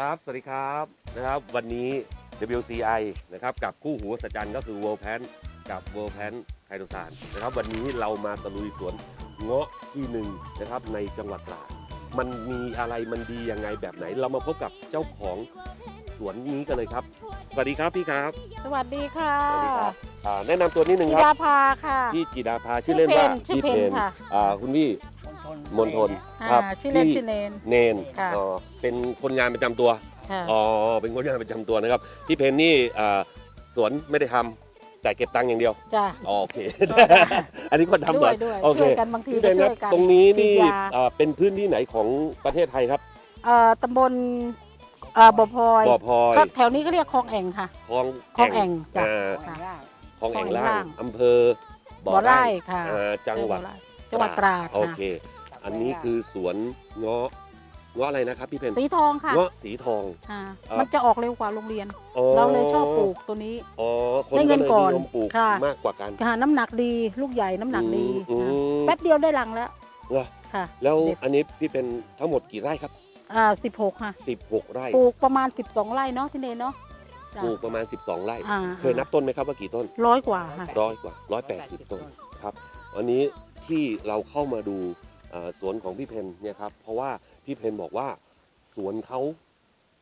ครับ สวัสดีครับนะครับ วันนี้ WCI นะครับกับคู่หูสัจจันก็คือ World Pan กับ World Pan ไคโตซานนะครับ วันนี้เรามาตะลุยสวนเงาะที่หนึ่งนะครับในจังหวัดตราดมันมีอะไรมันดียังไงแบบไหน เรามาพบกับเจ้าของสวนนี้กันเลยครับ สวัสดีครับพี่ครับสวัสดีค่ะสวัสดีครับอ่าแนะนำตัวนิดนึงจิครับดาภาค่ะ พี่จิดาภาชื่อเล่นว่าชื่อพี่เพนค่ะ อ่าคุณพี่ มนทนอ่าครับชื่อเล่นพี่ชื่อเนนเนนค่ะ อ๋อเป็นคนงานประจำตัวค่ะอ๋อเป็นคนงานประจำตัวนะครับพี่เพนนี่อ่าสวนไม่ได้ทำแต่เก็บตังค์อย่างเดียวจ้ะ อ๋อโอเค อันนี้ก็ทำเหด้รวอยด้วยโอเคช่วยกันบางทีพี่เพก็นคช่รัวบยกันตรงนี้ฉีนี่ดยาอ่าเป็นพื้นที่ไหนของประเทศไทยครับเอ่อตำบลเอ่อบ่อพลอยบ่อพลอยก็แถวนี้ก็เรียกคลองแอ่งค่ะคลองคลองแอ่งจ้ะอ่าค่ะ คลองแอ่งคลองแอ่งล่าล่างง อำเภอบ่อบ่อไร่ไร่ค่ะอ่าจังหวัด จังหวัดตราดโอค่ะ เค อันนี้คือสวนเงาะเงาะอะไรนะครับพี่เพนสีทองค่ะเงาะสีทองอ่าอ่ามัมันจะออกเร็วกว่าโรงเรียนอ๋อเราเลยชอบปลูกตัวนี้อ๋อคนได้ก็เงินเลยก่อนนิยมปลูกค่ะมากกว่ากันค่ะ น้ำหนักดีลูกใหญ่น้ำหนักดีอืมค่ะอืมแป๊บเดียวได้รังแล้วเหรอค่ะ แล้วเด็ดอันนี้พี่เป็นทั้งหมดกี่ไร่ครับอ่าสิบหกค่ะ16ไร่ปลูกประมาณ12ไร่เนาะที่เนนเนาะจ้ะปลูกประมาณ 12 ไร่อ่าเคยนับต้นไหมครับว่ากี่ต้นร้อยกว่าค่ะร้อยกว่า180ต้นครับวันนี้ที่เราเข้ามาดูเอ่อ สวนของพี่เพนเนี่ยครับเพราะว่าพี่เพนบอกว่าสวนเขา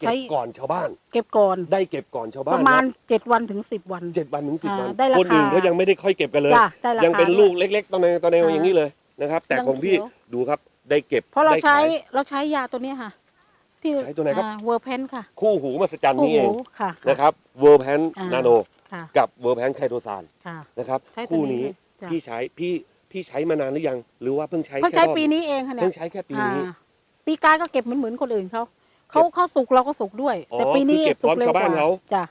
เก็ใช้บก่อนชาวบ้าน เก็บก่อน ได้เก็บก่อนชาวบ้าปนระมาณ7วันถึง10วันเจ็ดวันถึงสิบอ่าวันได้ราคาคนอื่นก็ยังไม่ได้ค่อยเก็บกันเลยจ้ะได้ราคายังเป็นด้ลูวกเล็ก ๆ ตอนในตอนในอ่าอย่างนี้เลยนะครับ แต่ยังของพี่เขียวดูครับได้เก็บเพราะเราได้ใช้ขายเราใช้ยาตัวเนี้ยค่ะ ที่ใช้ตัวไหนครับเวอร์เพนค่ะ คู่หูมาสจันคู่นี่เองหูค่ะนะครับเวอร์แพนอ่านาโนค่ะกับเวอร์แพนไคโตซานค่ะนะครับใช้ตัวคู่นี้นี้จ้ะพี่ใช้พี่ พี่ใช้มานานหรือยัง หรือว่าเพิ่งใช้เพิ่งใช้แค่รอบปีนี้เองค่ะเนี่เพิ่ยงใช้แค่ปีอ่านี้ปีกายก็เก็บเหมือนเหมือนคนอื่นเขาเขาเขาสุกเราก็สุกด้วย อ๋อแต่ปีนี้คือเก็บสุพร้อกมเร็วชาวกบ้านว่าเขา จ้ะ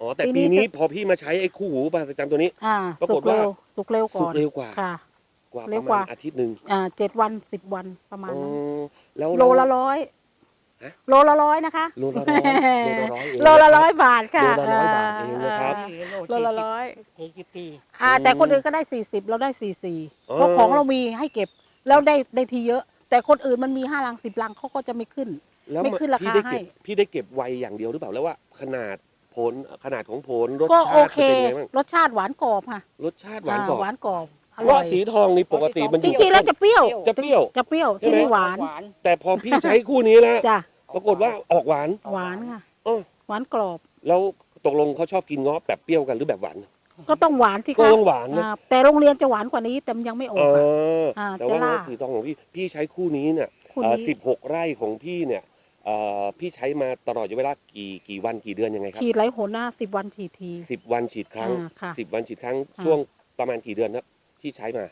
อ๋อแต่ปีนี้ปีนี้จะพอพี่มาใช้ไอ้คู่หูมาสจันตัวนี้ อ่าปรากสุฏกเร็ว่าวสุกเร็วก่สุอกนเร็วกว่า ค่ะ กว่าเร็ปวระกมาว่า ณอาทิตย์หนึ่งอ่าเจ็ดวันสิบวันประมาณอ๋อนั้นแล้วโลละร้อยฮะ โลละร้อยนะคะ โลละร้อยโลละร้อยเองโลละร้อยบาทค่ะโลละร้อยบาทเองนะครับโลละร้อยสี่สิบปีอ่าอืมแต่คนอื่นก็ได้40เราได้44อ๋อเพราะของเรามีให้เก็บแล้วได้ได้ทีเยอะ แต่คนอื่นมันมี5ลัง10ลังเขาก็จะไม่ขึ้นแล้วไม่ขึ้นราคาพี่ได้เก็บให้พี่ได้เก็บไวอย่างเดียวหรือเปล่าแล้วว่า ขนาดผลขนาดของผลรสก็ชาโอติเคเป็นยังไงบ้างรสชาติหวานกรอบค่ะรสชาติหวานกรอบหวานกรอบ อเพร่อราะยสีทองนี่ปกติมันอจยู่ ริงๆแล้วจะเปรี้ยวจะเปรี้ยว จะเปรี้ยวใช่ที่ไหมนี่หวานหวานแต่พอพี่ใช้คู่นี้แล้วจ้ะปรากฏว่าออกหวาน หวานค่ะเออ หวานกรอบ แล้วตกลงเขาชอบกินเงาะแบบเปรี้ยวกันหรือแบบหวาน ก็ต้องหวานที่ก็ค่ะต้องหวานนะ อ่าแต่โรงเรียนจะหวานกว่านี้แต่มันยังไม่อเออกอะ ออ่าแต่ว่าจะล่าเงาะสีทองของพี่พี่ใช้คู่นี้เนี่ยคู่เอ่อนี้ สิบหกไร่ของพี่เนี่ยเอ่อพี่ใช้มาตลอดเวลากี่กี่วันกี่เดือนยังไงครับฉีดไหลหนนะสิบวันฉีดที สิบวันฉีดครั้งอ่าค่ะ สิบวันฉีดครั้งค่ะช่วงประมาณกี่เดือนครับ ที่ใช้มา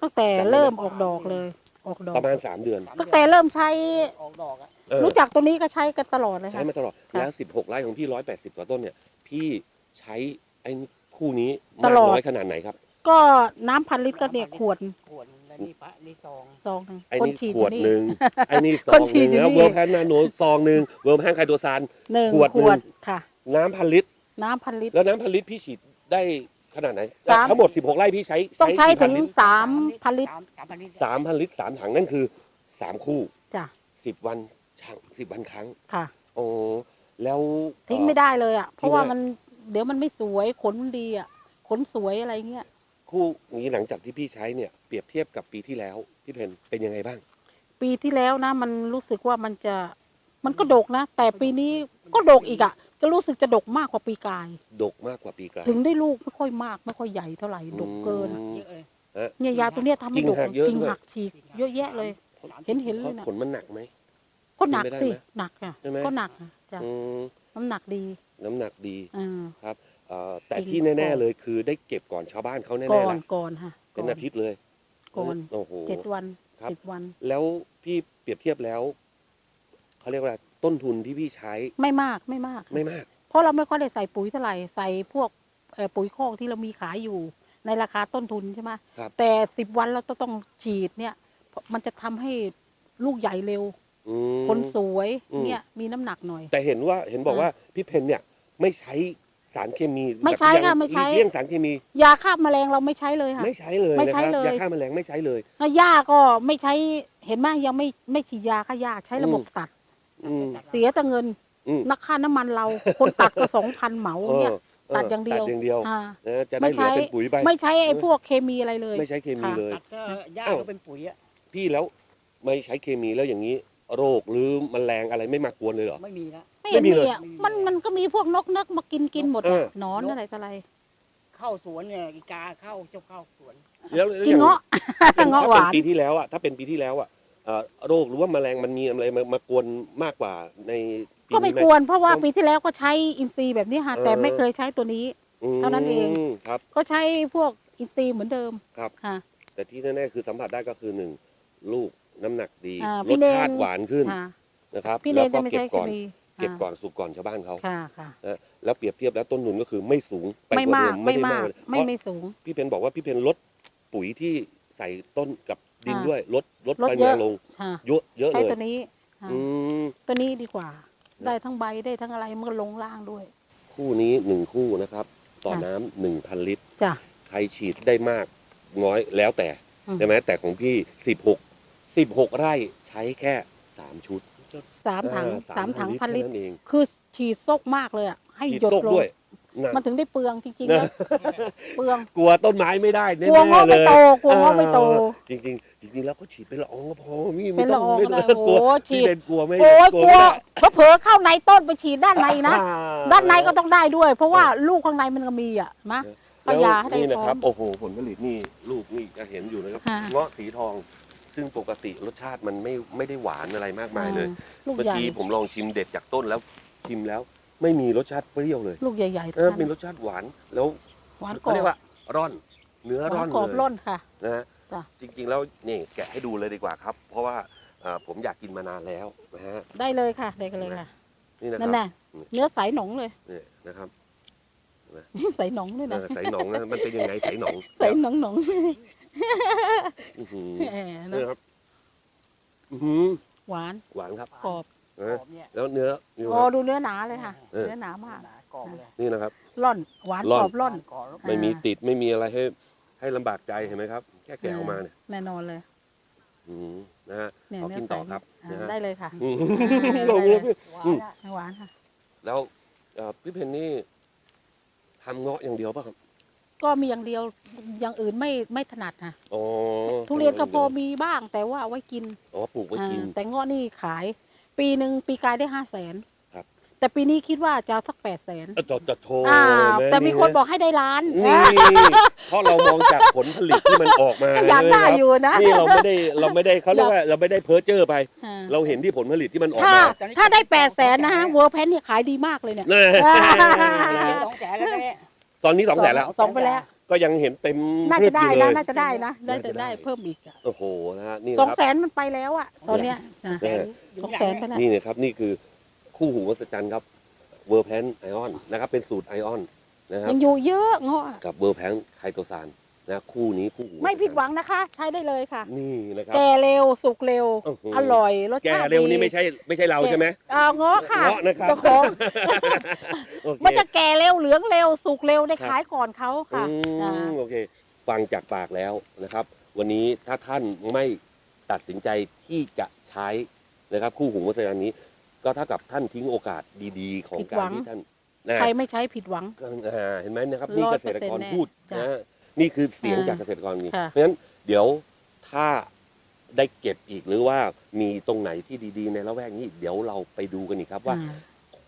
ตั้งแต่จำได้ไหมเริ่มออกดอกเลย ออกดอกประมาณสามเดือน ตั้งแต่เริ่มใช้ออกดอกอะเออรู้จักตัวนี้ก็ใช้กันตลอดเลยใช้ค่ะมาตลอด ค่ะแล้ว 16 ไร่ของพี่ 180กว่าต้นเนี่ย พี่ใช้ไอ้คู่นี้ตมากลอด น้อยขนาดไหนครับ ก็น้ำพันลิตรก็เนี่ยขวดขวดแล้วนี่ปะนี่ซองซองหนึ่งไอ้คนนี่ฉีดขอวดยู่นี่ หนึ่งไอ้นี่ซคอนงฉีหดนึ่งอยู่แล้วนี่ เวิร์มแพนนาโนซองหนึ่งเวิร์มแพนไคโตซาน หนึ่งขวดหนึ่งขวดค่ะ น้ำพันลิตร น้ำพันลิตร แล้วน้ำพันลิตรพี่ฉีดได้ ขนาดไหนสาม ทั้งหมด 16ไร่พี่ใช้ต้องใช้กี่พัถึนงลิตรสามพันลิตรสามสามพันลิตรสามพันลิตรสามถังนั่นคือสามคู่จ้ะสิบวันช่างสิบวันครั้งค่ะ โอ้แล้ว ทิ้งเอ่อไม่ได้เลยอะเพราะว่าทิ้งไม่ได้มันเดี๋ยวมันไม่สวยขนมันดีอะขนสวยอะไรเงี้ยคู่นี้หลังจากที่พี่ใช้เนี่ยเปรียบเทียบกับปีที่แล้วพี่เพนเป็นยังไงบ้าง ปีที่แล้วนะ มันรู้สึกว่ามันจะมันก็ดกนะ แต่ปีนี้ก็ดกอีกอะ จะรู้สึกจะดกมากกว่าปีกาย ดกมากกว่าปีกลางถึงได้ลูกไม่ค่อยมากไม่ค่อยใหญ่เท่าไหร่ดกเกินอืมเยอะเลยเนี่ยยาตัวเนี้ยทำให้กิ่งดกหักเยอะกิ่งด้วยหักฉีกเยอะแยะเลย เห็นเห็นเลยนะผลมันหนักไหม ก็หนักเป็นไปได้สิไหมหนักอะใช่ไหม ก็หนักอะจ้ะอืมน้ำหนักดีน้ำหนักดีอ่าครับเอ่อแต่กิ่งที่แน่ ก่อน ๆเลยคือได้เก็บก่อนชาวบ้านเขาแน่ก่อๆนละก่อนค่ะเป็นก่อาทิตย์เลยก่อนโอ้โห เจ็ดวันครับ สิบวัน แล้วพี่เปรียบเทียบแล้ว เขาเรียกว่าต้นทุนที่พี่ใช้ ไม่มากไม่มาก ไม่มาก เพราะเราไม่ค่อยได้ใส่ปุ๋ยเท่าไหร่ใส่พวกเอ่อปุ๋ยคอกที่เรามีขายอยู่ในราคาต้นทุนใช่ไหมครับ แต่สิบวันเราต้องฉีดเนี่ย มันจะทำให้ลูกใหญ่เร็ว อืม คนสวยอืม เนี่ยมีน้ำหนักหน่อย แต่เห็นว่าเห็นบอกว่าพี่เพนเนี่ยไม่ใช้สารเคมีไม่ใช้แบบค่ะยังไม่ใช้ หลีกเลี่ยงสารเคมียาฆ่าแมลงเราไม่ใช้เลยค่ะ ไม่ใช้เลยไม่นะใช้ครับเลย ยาฆ่าแมลงไม่ใช้เลย แล้วหญ้าก็ไม่ใช้เห็นไหมยังไม่ไม่ฉีดยาฆ่าหญ้าใช้ระบบตัด อืม เสียแต่เงินอืม นักค่าน้ำมันเรา คนตัดก็สองพันเหมาเนี่ย เออตัดอย่างเดียวตัดอย่างเดียวอ่า นะจะไม่ได้เหลืใช้อเป็นปุ๋ยไป ไม่ใช้ไอ้พวกเคมีอะไรเลย ไม่ใช้เคมีค่ะ เลย ตัดก็หญ้าอ้าวก็เป็นปุ๋ยอะพี่แล้วไม่ใช้เคมีแล้วอย่างนี้ โรคหรือแมลงอะไรไม่มากวนเลยเหรอ ไม่มีละ ไม่เห็นไม่มีมีเลยอะมันมันก็มีพวกนกเนกมากินกินหมดเออะอ หนอนอะไรต่ออะไร เข้าสวนเนี่ยอีกาเข้าเจ้าเข้าสวน แล้วแล้วกินอย่เงาะถ้าเงาะหเป็นวานปีที่แล้วอะถ้าเป็นปีที่แล้วอะเอ่อ โรคหรือว่าแมลงมันมีอะไรมามากวนมากกว่าในปีก็ไม่นี้ห ควรเพราะว่าต้องปีที่แล้วก็ใช้อินทรีย์แบบนี้ค่ะเออ แต่ไม่เคยใช้ตัวนี้เท่านั้นเองมครับ ก็ใช้พวกอินทรีย์เหมือนเดิมครับ ค่ะ แต่ที่แน่ๆคือสัมผัสได้ก็คือหนึ่งลูกน้ำหนักดีอ่ารพี่สเนนชาติหวานขึ้นค่ะนะครับพี่เนแล้วนก็จะไม่เก็ใช้บเคก่อนมีเก็บก่อนสุกก่อนชาวบ้านเขาค่ะค่ะแล้วเปรียบเทียบแล้วต้นทุนก็คือไม่สูงไปไม่กว่ามากเดิมไม่ด้มากเลยไม่เพราะไม่สูง พี่เพนบอกว่าพี่เพนลดปุ๋ยที่ใส่ต้นกับ ดินอ่าด้วยลดลดลดปริเยมาอะณลง ค่ะเยอะเยอะใช้เลยตัวนี้ค่ะอืม ตัวนี้ดีกว่า ได้ทั้งใบได้ทั้งอะไรมันก็ลงล่างด้วย คู่นี้หนึ่งคู่นะครับ ต่อค่ะ น้ำหนึ่งพันลิตร จ้ะ ใครฉีดได้มากน้อยแล้วแต่อืม ใช่ไหมแต่ของพี่สิบหกสิบหกไร่ใช้แค่สามชุดสามถังอ่สามถังพันลิตรแค่นั้นเองคือฉีดซกมากเลยอะให้ฉีดหยดโซกลงด้วย นะ มันถึงได้เปลืองจริงๆแล้วเปลือง กลัวต้นไม้ไม่ได้แน่กลัวเงาะๆเลไม่ยโตกลัวเงาะไม่โตจริงๆจริงๆแล้วเขาฉีดเป็นละอองก็พอพี่เป็ไม่นต้ละองอองไม่นะต้องกลัวโอ้ฉีพี่ดเป็นกลัวไม่โอ้ยกลัวไม่ได้เผลอๆเข้าในต้นไปฉีดด้านในนะอ่ด้านในก็ต้องได้ด้วย เพราะว่าลูกข้างในมันก็มีอะนะแล้วเอายาให้ได้นี่นะพร้อมครับโอ้โหผลผลิตนี่ลูกนี่จะเห็นอยู่นะครับค่ะ เงาะสีทอง ซึ่งปกติรสชาติมันไม่ไม่ได้หวานอะไรมากมายเลย ลูกเมื่อใหญ่ กี้ผมลองชิมเด็ดจากต้นแล้วชิมแล้ว ไม่มีรสชาติเปรี้ยวเลยลูกใหญ่ๆเออทั้งเป็นนั้นรสชาติหวานแล้วหวานกรเขาอเรียกบว่าร่อน เนื้อหร่วาอนนกรอบเลยร่อนค่ะ นะฮะจ้ะ จริงๆแล้วนี่แกะให้ดูเลยดีกว่าครับ เพราะว่าเอ่อผมอยากกินมานานแล้วนะฮะได้เลยค่ะ ได้กันเลยค่ะนี่นะคนั่รันบน่ะเนื้อใสหนองเลยนี่นะครับใสหนองด้วยเอนะอใสหนองนะมันเป็นยังไงใสหนองใสหนองหนองอื้อหือแหมนี่นะครับอื้อหือหวานหวานครับกรอบเอ กรออบเนี่ยแล้วเนื้อนี่โอ้ครับ ดูเนื้อหนาเลยค่ะ เออ เนื้อหนามาก หนากรอบเลยนี่นะครับ ร่อนหวานร่อนกรอบร่อน กรอบไม่มีอ่าติดไม่มีอะไรให้ให้ลำบากใจเห็นไหมครับ แค่แกะออกมาเนี่ยแน่นอนเลยอื้อหือนะฮะเนี่ยขอเนื้อกินใสต่อครับอ่านะฮะได้เลยค่ะ อื้อได้หือเลยหวานอะหวานค่ะ แล้วเอ่อพี่เพนนี่ทำเงาะอย่างเดียวป่ะครับก็มีอย่างเดียวอย่างอื่นไม่ไม่ถนัดค่ะอ๋อทุเรียนก็พอมีบ้างแต่ว่าเอาไว้กินอ๋อปลูกไว้กิน อ่าแต่เงาะนี่ขาย ปีหนึ่งปีกายได้ห้าแสนครับ แต่ปีนี้คิดว่าจะเอาสักแปดแสนเออจะจะโทรอ่าแแต่มีคนบอกให้ได้ล้านนี่เพราะเรามองจากผลผลิตที่มันออกมาก็อยากได้อยู่นะ นี่เราไม่ได้เราไม่ได้เขาเรียกว่าเราไม่ได้เพ้อเจ้อไป อ่า เราเห็นที่ผลผลิตที่มันออกถ้ามา ถ้าได้แปดแสนนะฮะเวอร์แพนเนี่ยขายดีมากเลยเนี่ยแน่สองแสนแล้วนะเนี่ยตอนนี้สองแสนแล้ว สองไปแล้ว ก็ยังเห็นเต็มน่าจะได้พืชอยู่นะเลยน่าจะได้นะได้น่าจะจะได้ ได้เพิ่มอีกอะโอ้โหนะฮะนี่สองนะแสครับ นมันไปแล้วอะตอนเนี้ยนะเออ สองแสนไปแล้วนี่นะครับนี่คือคู่หูวัสจันครับเวอร์แพนไอออนนะครับเป็นสูตรไอออนนะครับยังอยู่เยอะเงาะอะกับเวอร์แพนไคโตซานนะคู่นี้คู่หูไม่ผิดหวังนะคะ ใช้ได้เลยค่ะ นี่นะครับแก่เร็วสุกเร็วโอ้โหอร่อยรสแกชาติเร็วนี่ดีไม่ใช่ไม่ใช่เราใช่ไหมเอ่อเงาะค่ะเงาะนะครับเจ้าของโอเคมันจะแก่เร็วเหลืองเร็วสุกเร็วได้ครับขายก่อนเขาค่ะอือ่ามโอเค ฟังจากปากแล้วนะครับ วันนี้ถ้าท่านไม่ตัดสินใจที่จะใช้ นะครับ คู่หูวัสดุนี้ ก็เท่ากับท่านทิ้งโอกาสดีๆ ของผิดกาหวัรงที่ท่านนะใครไม่ใช้ผิดหวัง อ่าเห็นไหมนะครับ นี่เกษตรกร100%พูดแน่นะฮะนี่คือเสียงอ่าจากเกษตรกรจริงค่ะเพราะฉะนั้นเดี๋ยวถ้าได้เก็บอีกหรือว่ามีตรงไหนที่ดีๆ ในละแวกนี้ เดี๋ยวเราไปดูกันอีกครับว่าอ่า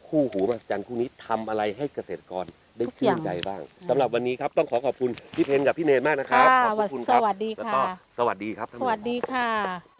คู่หูมหัศจรรย์คู่นี้ทำอะไรให้เกษตรกรได้ทุกชื่อนย่างใจบ้างอ่าสำหรับวันนี้ครับต้องขอขอบคุณพี่เพนกับพี่เนนมากนะครัค่ะบขอบพระคุณสครับวัสดีแล้วค่ะก็สวัสดีครับท่านสผู้ชมวัสดีค่ะ